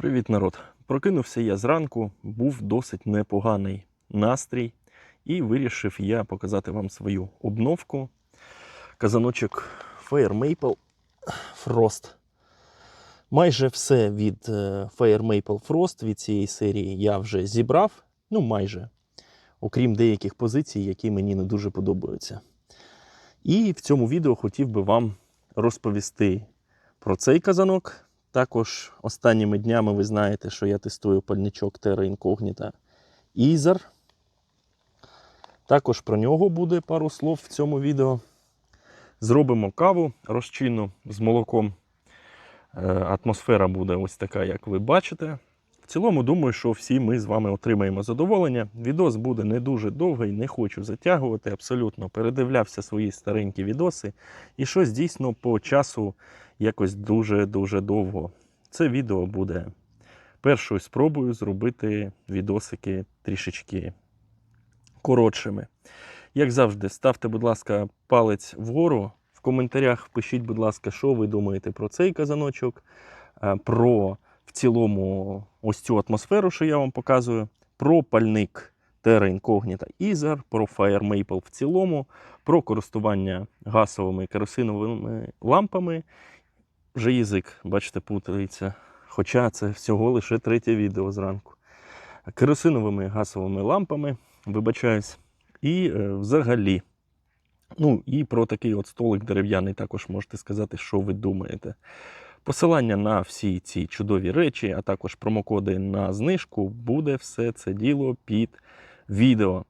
Привіт, народ! Прокинувся я зранку, був досить непоганий настрій, і вирішив я показати вам свою обновку. Казаночок Fire Maple Frost. Майже все від е, Fire Maple Frost від цієї серії я вже зібрав. Ну, майже. Окрім деяких позицій, які мені не дуже подобаються. І в цьому відео хотів би вам розповісти про цей казанок. Також останніми днями ви знаєте, що я тестую пальничок Terra Incognita Izer. Також про нього буде пару слов в цьому відео. Зробимо каву розчинну з молоком. Е, Атмосфера буде ось така, як ви бачите. Цілому, думаю, що всі ми з вами отримаємо задоволення. Відос буде не дуже довгий, не хочу затягувати. Абсолютно передивлявся свої старенькі відоси. І щось дійсно по часу якось дуже-дуже довго. Це відео буде першою спробою зробити відосики трішечки коротшими. Як завжди, ставте, будь ласка, палець вгору. В коментарях пишіть, будь ласка, що ви думаєте про цей казаночок, е, про в цілому ось цю атмосферу, що я вам показую, про пальник Terra Incognita Izer, про Fire Maple в цілому, про користування газовими керосиновими лампами. Вже язик, бачите, путається. Хоча це всього лише третє відео зранку. Керосиновими газовими лампами, вибачаюсь. І е, взагалі. Ну, і про такий от столик дерев'яний також можете сказати, що ви думаєте. Посилання на всі ці чудові речі, а також промокоди на знижку, буде все це діло під відео.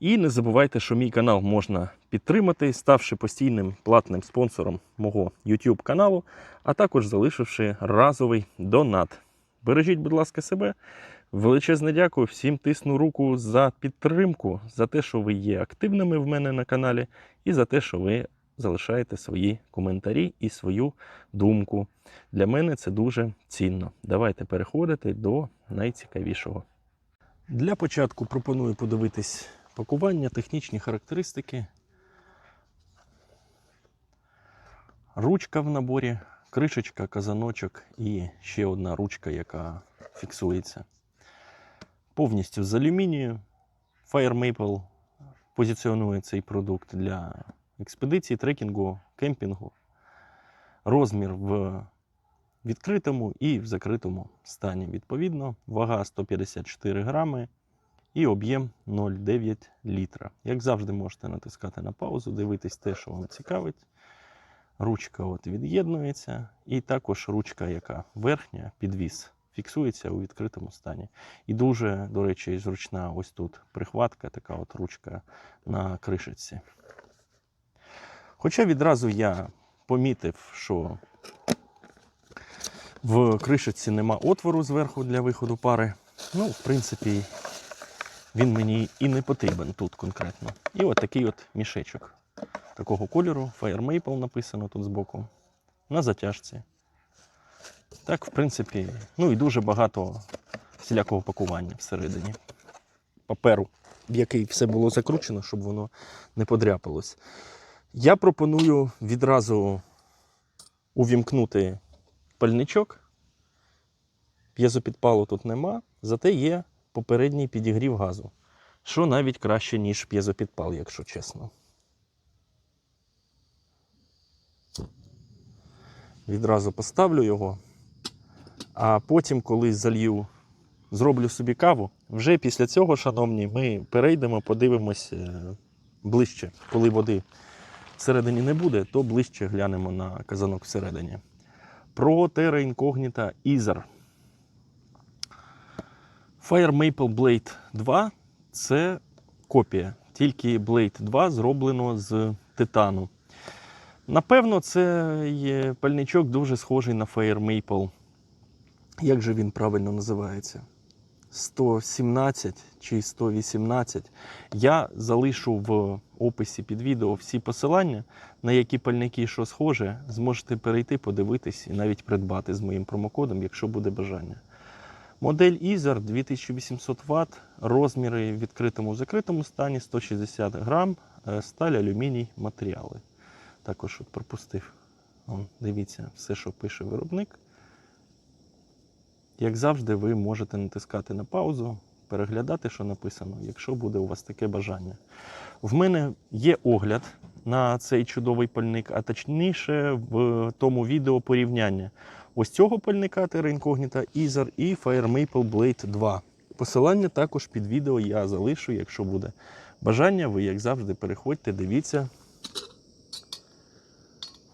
І не забувайте, що мій канал можна підтримати, ставши постійним платним спонсором мого YouTube каналу, а також залишивши разовий донат. Бережіть, будь ласка, себе. Величезне дякую всім тисну руку за підтримку, за те, що ви є активними в мене на каналі, і за те, що ви залишаєте свої коментарі і свою думку. Для мене це дуже цінно. Давайте переходити до найцікавішого. Для початку пропоную подивитись пакування, технічні характеристики. Ручка в наборі, кришечка, казаночок і ще одна ручка, яка фіксується. Повністю з алюмінію. Fire Maple позиціонує цей продукт для експедиції, трекінгу, кемпінгу. Розмір в відкритому і в закритому стані. Відповідно, вага 154 грами і об'єм 0,9 літра. Як завжди, можете натискати на паузу, дивитись те, що вам цікавить. Ручка от від'єднується, і також ручка, яка верхня, підвіс, фіксується у відкритому стані. І дуже, до речі, зручна ось тут прихватка, така от ручка на кришечці. Хоча відразу я помітив, що в кришечці нема отвору зверху для виходу пари. Ну, в принципі, він мені і не потрібен тут конкретно. І от такий от мішечок такого кольору, Fire Maple написано тут збоку, на затяжці. Так, в принципі, ну і дуже багато всілякого пакування всередині. Паперу, в який все було закручено, щоб воно не подряпалось. Я пропоную відразу увімкнути пальничок. П'єзопідпалу тут нема, зате є попередній підігрів газу, що навіть краще, ніж п'єзопідпал, якщо чесно. Відразу поставлю його, а потім, коли залью, зроблю собі каву, вже після цього, шановні, ми перейдемо, подивимось е, ближче, коли води всередині не буде, то ближче глянемо на казанок всередині. Про Terra Incognita Izer. Fire Maple Blade 2 це копія. Тільки Blade 2 зроблено з титану. Напевно, цей пальничок дуже схожий на Fire Maple. Як же він правильно називається? 117 чи 118. Я залишу в описі під відео всі посилання, на які пальники що схоже, зможете перейти, подивитись і навіть придбати з моїм промокодом, якщо буде бажання. Модель Izer 2800 Вт, розміри в відкритому закритому стані 160 грам, е, сталь, алюміній, матеріали. Також от пропустив. Вон, дивіться, все, що пише виробник. Як завжди, ви можете натискати на паузу, переглядати, що написано, якщо буде у вас таке бажання. В мене є огляд на цей чудовий пальник, а точніше в тому відео порівняння ось цього пальника Incognita Ether і Fire Maple Blade 2. Посилання також під відео я залишу, якщо буде бажання, ви, як завжди, переходьте, дивіться.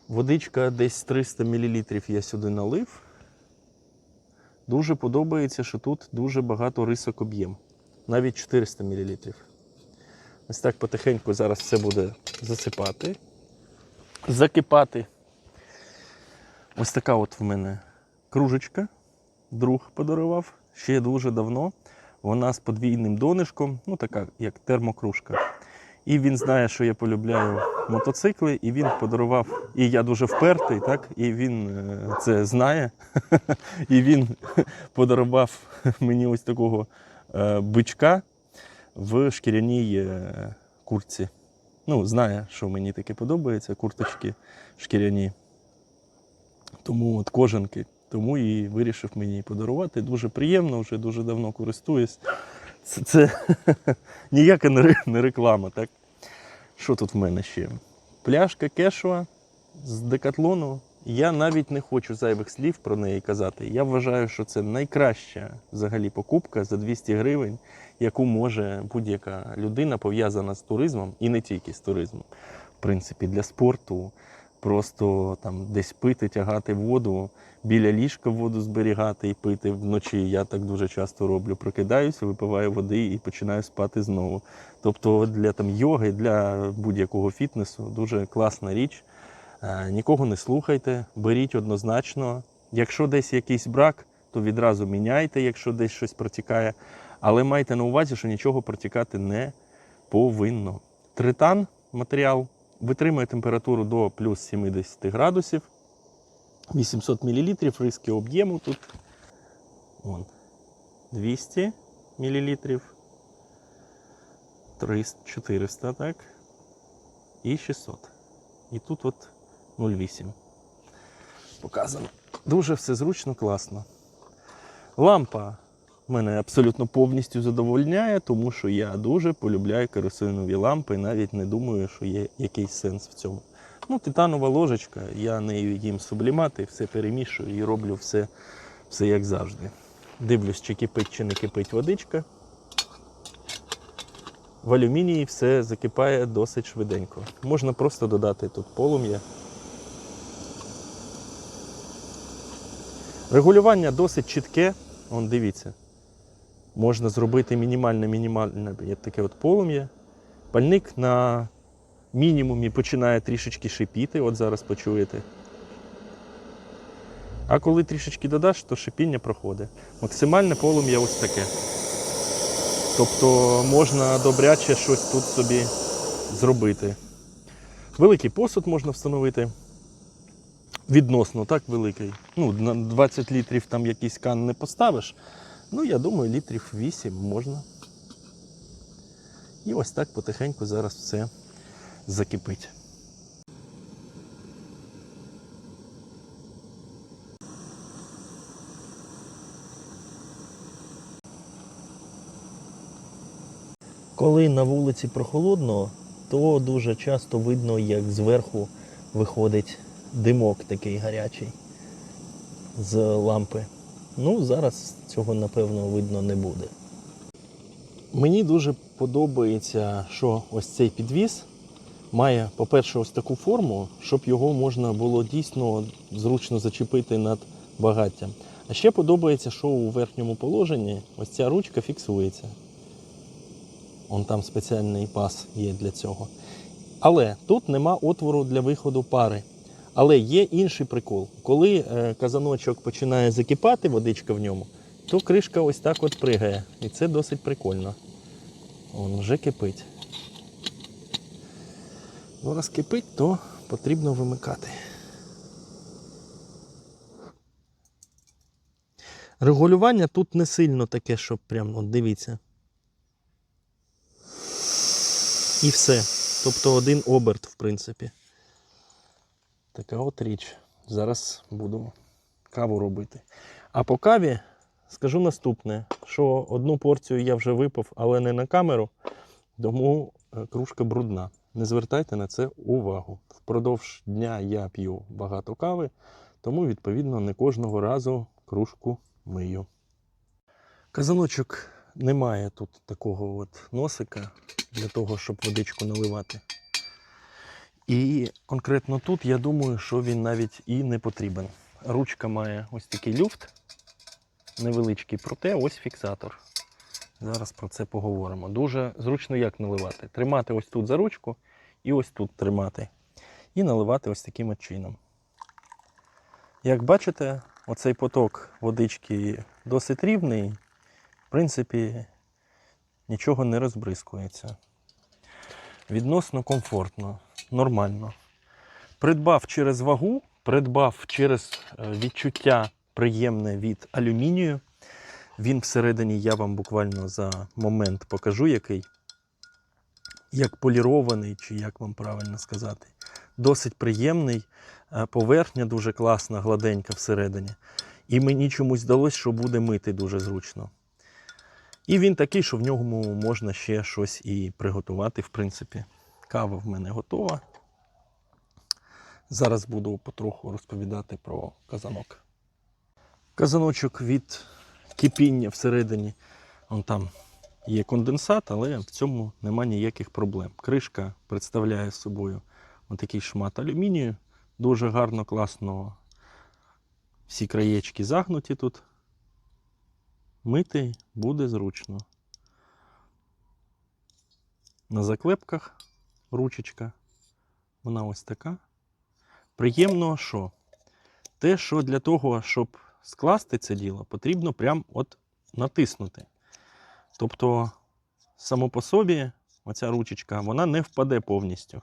Водичка десь 300 мл я сюди налив. Дуже подобається, що тут дуже багато рисок об'єм. Навіть 400 мл. Ось так потихеньку зараз все буде засипати, закипати. Ось така от в мене кружечка. Друг подарував ще дуже давно. Вона з подвійним донишком, ну така як термокружка. І він знає, що я полюбляю мотоцикли, і він подарував. І я дуже впертий, так? І він е, це знає. І він подарував мені ось такого е, бичка в шкіряній е, куртці. Ну, знає, що мені таке подобається, курточки шкіряні. Тому от кожанки. Тому і вирішив мені подарувати. Дуже приємно, вже дуже давно користуюсь. Це, це ніяка не реклама, так? Що тут в мене ще? Пляшка кешуа з декатлону. Я навіть не хочу зайвих слів про неї казати. Я вважаю, що це найкраща взагалі покупка за 200 гривень, яку може будь-яка людина пов'язана з туризмом і не тільки з туризмом. В принципі, для спорту, просто там десь пити, тягати воду, біля ліжка воду зберігати і пити вночі. Я так дуже часто роблю. Прокидаюся, випиваю води і починаю спати знову. Тобто для там йоги, для будь-якого фітнесу дуже класна річ. Е, Нікого не слухайте, беріть однозначно. Якщо десь якийсь брак, то відразу міняйте, якщо десь щось протікає. Але майте на увазі, що нічого протікати не повинно. Тритан матеріал витримує температуру до плюс 70 градусів. 800 мл риски об'єму тут. Вон. 200 мл. 300, 400, так. І 600. І тут от 0,8. Показано. Дуже все зручно, класно. Лампа мене абсолютно повністю задовольняє, тому що я дуже полюбляю керосинові лампи, навіть не думаю, що є якийсь сенс в цьому. Ну, титанова ложечка, я нею їм сублімати, все перемішую і роблю все, все як завжди. Дивлюсь, чи кипить, чи не кипить водичка. В алюмінії все закипає досить швиденько. Можна просто додати тут полум'я. Регулювання досить чітке. Вон дивіться. Можна зробити мінімальне мінімальне таке от полум'я. Пальник на мінімумі починає трішечки шипіти, от зараз почуєте. А коли трішечки додаш, то шипіння проходить. Максимальне полум'я ось таке. Тобто можна добряче щось тут собі зробити. Великий посуд можна встановити. Відносно так великий. Ну, на 20 літрів там якийсь кан не поставиш. Ну, я думаю, літрів 8 можна. І ось так потихеньку зараз все закипить. Коли на вулиці прохолодно, то дуже часто видно, як зверху виходить димок такий гарячий з лампи. Ну, зараз цього напевно видно не буде. Мені дуже подобається, що ось цей підвіс має, по-перше, ось таку форму, щоб його можна було дійсно зручно зачепити над багаттям. А ще подобається, що у верхньому положенні ось ця ручка фіксується. Он там спеціальний пас є для цього. Але тут нема отвору для виходу пари. Але є інший прикол. Коли е, казаночок починає закипати, водичка в ньому, то кришка ось так от пригає. І це досить прикольно. Он вже кипить. Ну, раз кипить, то потрібно вимикати. Регулювання тут не сильно таке, щоб прям, от дивіться. І все. Тобто один оберт, в принципі. Така от річ. Зараз буду каву робити. А по каві скажу наступне: що одну порцію я вже випив, але не на камеру, тому е, кружка брудна. Не звертайте на це увагу. Впродовж дня я п'ю багато кави, тому, відповідно, не кожного разу кружку мию. Казаночок немає тут такого от носика для того, щоб водичку наливати. І конкретно тут я думаю, що він навіть і не потрібен. Ручка має ось такий люфт, невеличкий, проте ось фіксатор. Зараз про це поговоримо. Дуже зручно як наливати. Тримати ось тут за ручку і ось тут тримати. І наливати ось таким от чином. Як бачите, оцей поток водички досить рівний. В принципі, нічого не розбризкується. Відносно комфортно, нормально. Придбав через вагу, придбав через е, відчуття приємне від алюмінію. Він всередині, я вам буквально за момент покажу, який. Як полірований, чи як вам правильно сказати. Досить приємний. е, Поверхня дуже класна, гладенька всередині. І мені чомусь здалося, що буде мити дуже зручно. І він такий, що в ньому можна ще щось і приготувати, в принципі. Кава в мене готова. Зараз буду потроху розповідати про казанок. Казаночок від кипіння всередині. Вон там є конденсат, але в цьому нема ніяких проблем. Кришка представляє собою такий шмат алюмінію. Дуже гарно, класно. Всі краєчки загнуті тут. Мити буде зручно. На заклепках ручечка. Вона ось така. Приємно, що? Те, що для того, щоб скласти це діло, потрібно прям от натиснути. Тобто, само по собі, оця ручечка, вона не впаде повністю.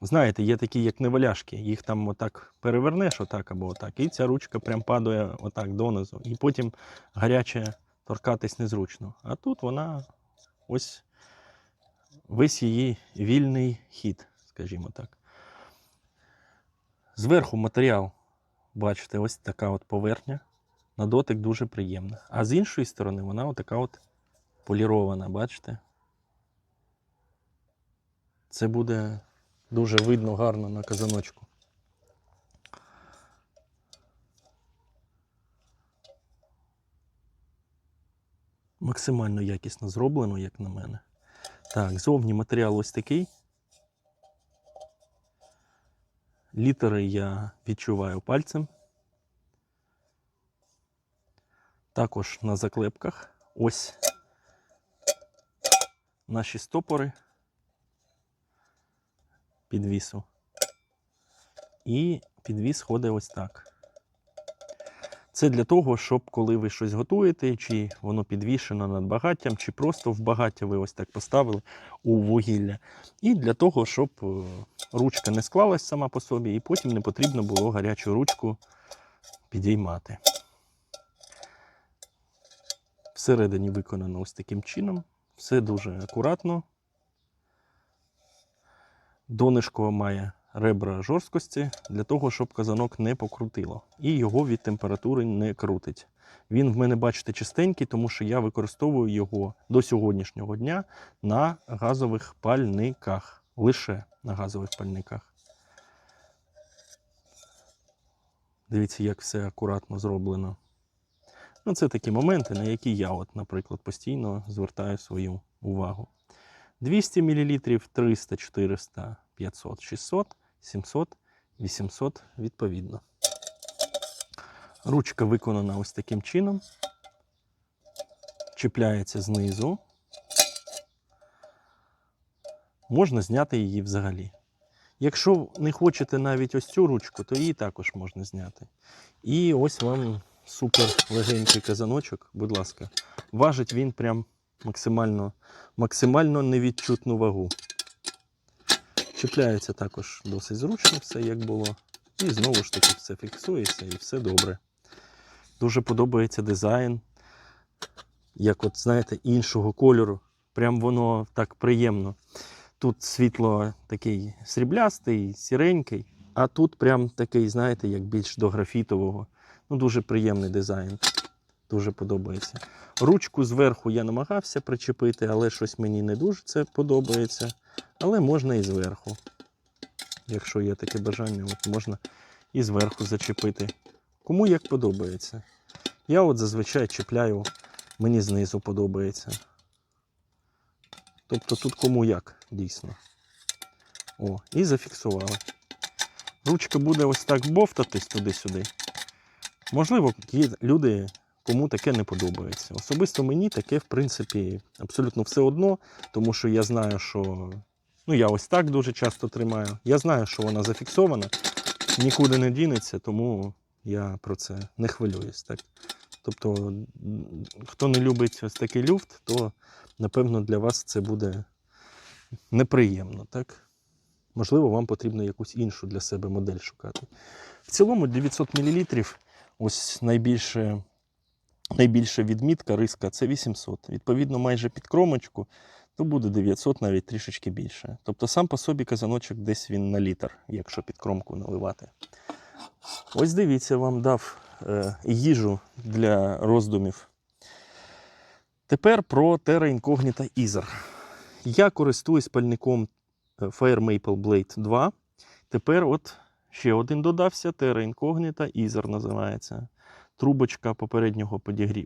Знаєте, є такі, як неваляшки, їх там отак перевернеш, отак або отак, і ця ручка прям падає отак донизу. І потім гаряче торкатись незручно. А тут вона ось весь її вільний хід, скажімо так. Зверху матеріал, бачите, ось така от поверхня. На дотик дуже приємна. А з іншої сторони вона отака от полірована, бачите? Це буде дуже видно гарно на казаночку. Максимально якісно зроблено, як на мене. Так, зовні матеріал ось такий. Літери я відчуваю пальцем. Також на заклепках ось наші стопори підвісу. І підвіс ходить ось так. Це для того, щоб коли ви щось готуєте, чи воно підвішено над багаттям, чи просто в багаття ви ось так поставили у вугілля. І для того, щоб е, ручка не склалась сама по собі, і потім не потрібно було гарячу ручку підіймати. Всередині виконано ось таким чином. Все дуже акуратно. Донишко має ребра жорсткості для того, щоб казанок не покрутило. І його від температури не крутить. Він в мене, бачите, чистенький, тому що я використовую його до сьогоднішнього дня на газових пальниках. Лише на газових пальниках. Дивіться, як все акуратно зроблено. Ну, це такі моменти, на які я, от, наприклад, постійно звертаю свою увагу. 200 мл, 300, 400, 500, 600, 700, 800 відповідно. Ручка виконана ось таким чином. Чіпляється знизу. Можна зняти її взагалі. Якщо не хочете навіть ось цю ручку, то її також можна зняти. І ось вам супер легенький казаночок, будь ласка. Важить він прям максимально, максимально невідчутну вагу. Чіпляється також досить зручно, все як було. І знову ж таки все фіксується і все добре. Дуже подобається дизайн. Як от, знаєте, іншого кольору. Прям воно так приємно. Тут світло такий сріблястий, сіренький, а тут прям такий, знаєте, як більш до графітового. Ну, дуже приємний дизайн. Дуже подобається. Ручку зверху я намагався причепити, але щось мені не дуже це подобається. Але можна і зверху. Якщо є таке бажання, от можна і зверху зачепити. Кому як подобається. Я от зазвичай чіпляю, мені знизу подобається. Тобто тут кому як, дійсно. О, і зафіксували. Ручка буде ось так бовтатись туди-сюди. Можливо, люди, кому таке не подобається. Особисто мені таке, в принципі, абсолютно все одно, тому що я знаю, що ну, я ось так дуже часто тримаю. Я знаю, що вона зафіксована, нікуди не дінеться, тому я про це не хвилююсь. Так? Тобто, хто не любить ось такий люфт, то напевно для вас це буде неприємно. Так? Можливо, вам потрібно якусь іншу для себе модель шукати. В цілому 900 мл, ось найбільше, найбільша відмітка риска це 800. Відповідно, майже під кромочку, то буде 900, навіть трішечки більше. Тобто сам по собі казаночок десь він на літр, якщо під кромку наливати. Ось дивіться, вам дав е, їжу для роздумів. Тепер про Terra Incognita Ether. Я користуюсь пальником е, Fire Maple Blade 2. Тепер от ще один додався Terra Incognita Ether називається. Трубочка попереднього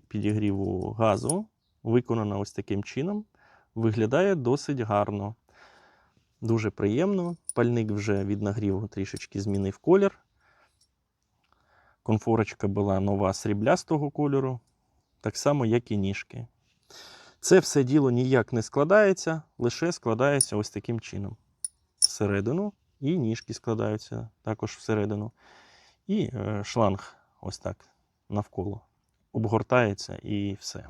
підігріву газу виконана ось таким чином. Виглядає досить гарно. Дуже приємно. Пальник вже від нагріву трішечки змінив колір. Конфорочка була нова сріблястого кольору, так само, як і ніжки. Це все діло ніяк не складається, лише складається ось таким чином. Всередину, і ніжки складаються також всередину. І е, шланг ось так навколо обгортається і все.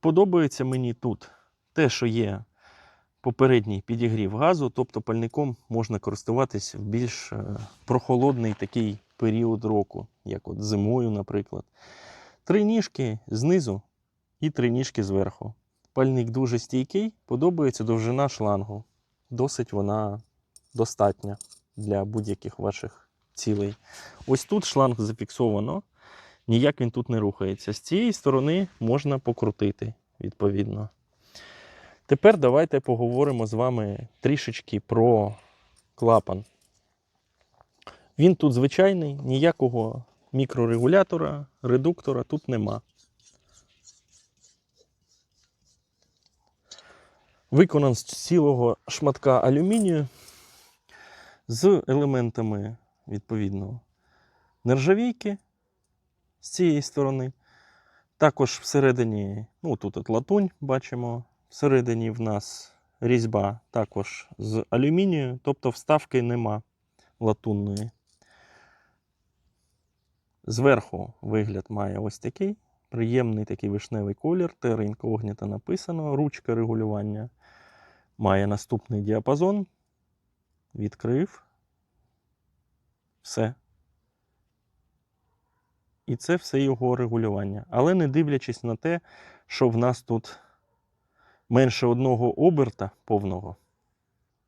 Подобається мені тут те, що є попередній підігрів газу, тобто пальником можна користуватись в більш е, прохолодний такий період року, як от зимою, наприклад. Три ніжки знизу і три ніжки зверху. Пальник дуже стійкий, подобається довжина шлангу. Досить вона достатня для будь-яких ваших цілей. Ось тут шланг зафіксовано, ніяк він тут не рухається. З цієї сторони можна покрутити, відповідно. Тепер давайте поговоримо з вами трішечки про клапан. Він тут звичайний, ніякого мікрорегулятора, редуктора тут нема. Виконан з цілого шматка алюмінію з елементами, відповідно, нержавійки з цієї сторони. Також всередині, ну тут от латунь бачимо, всередині в нас різьба також з алюмінію, тобто вставки нема латунної. Зверху вигляд має ось такий. Приємний такий вишневий колір, Terra Incognita написано, ручка регулювання. Має наступний діапазон. Відкрив. Все. І це все його регулювання. Але не дивлячись на те, що в нас тут менше одного оберта повного.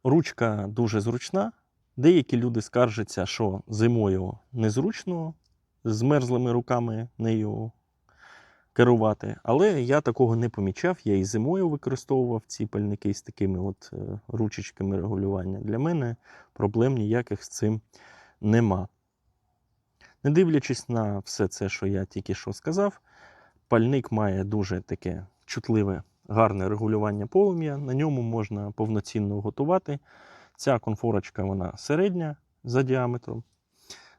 Ручка дуже зручна. Деякі люди скаржаться, що зимою незручно з мерзлими руками нею керувати. Але я такого не помічав. Я і зимою використовував ці пальники з такими от е, ручечками регулювання. Для мене проблем ніяких з цим нема. Не дивлячись на все це, що я тільки що сказав, пальник має дуже таке чутливе, гарне регулювання полум'я. На ньому можна повноцінно готувати. Ця конфорочка вона середня за діаметром.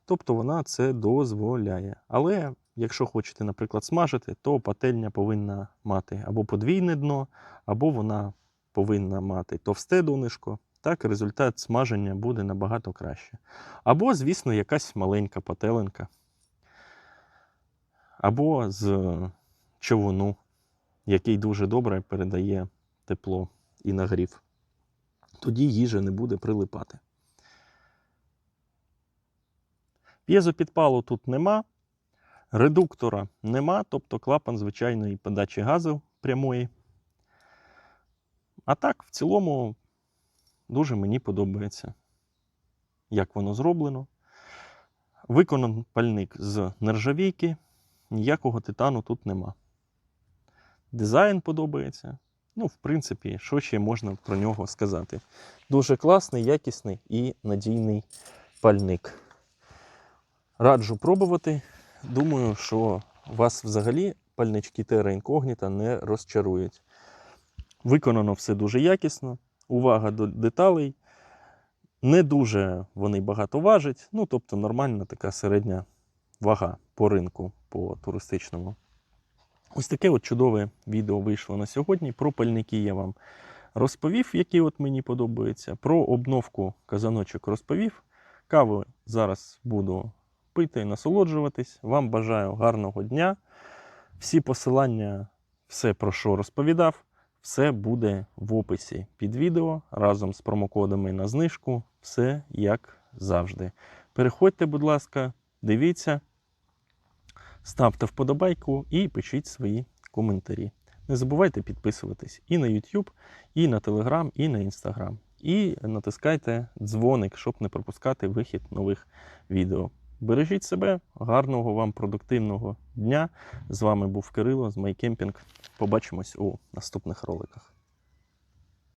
Тобто вона це дозволяє. Але якщо хочете, наприклад, смажити, то пательня повинна мати або подвійне дно, або вона повинна мати товсте донишко. Так результат смаження буде набагато краще. Або, звісно, якась маленька пателенка. Або з човуну, який дуже добре передає тепло і нагрів. Тоді їжа не буде прилипати. П'єзопідпалу тут нема, редуктора нема, тобто клапан звичайної подачі газу прямої. А так, в цілому, дуже мені подобається, як воно зроблено. Виконан пальник з нержавійки, ніякого титану тут нема. Дизайн подобається. Ну, в принципі, що ще можна про нього сказати? Дуже класний, якісний і надійний пальник. Раджу пробувати. Думаю, що вас взагалі пальнички Terra Incognita не розчарують. Виконано все дуже якісно, увага до деталей. Не дуже вони багато важать, ну тобто нормальна така середня вага по ринку, по туристичному. Ось таке от чудове відео вийшло на сьогодні. Про пальники я вам розповів, які от мені подобаються. Про обновку казаночок розповів. Каву зараз буду пити, і насолоджуватись. Вам бажаю гарного дня. Всі посилання, все про що розповідав, все буде в описі під відео разом з промокодами на знижку. Все як завжди. Переходьте, будь ласка, дивіться, ставте вподобайку і пишіть свої коментарі. Не забувайте підписуватись і на YouTube, і на Telegram, і на Instagram. І натискайте дзвоник, щоб не пропускати вихід нових відео. Бережіть себе, гарного вам продуктивного дня. З вами був Кирило з MyCamping. Побачимось у наступних роликах.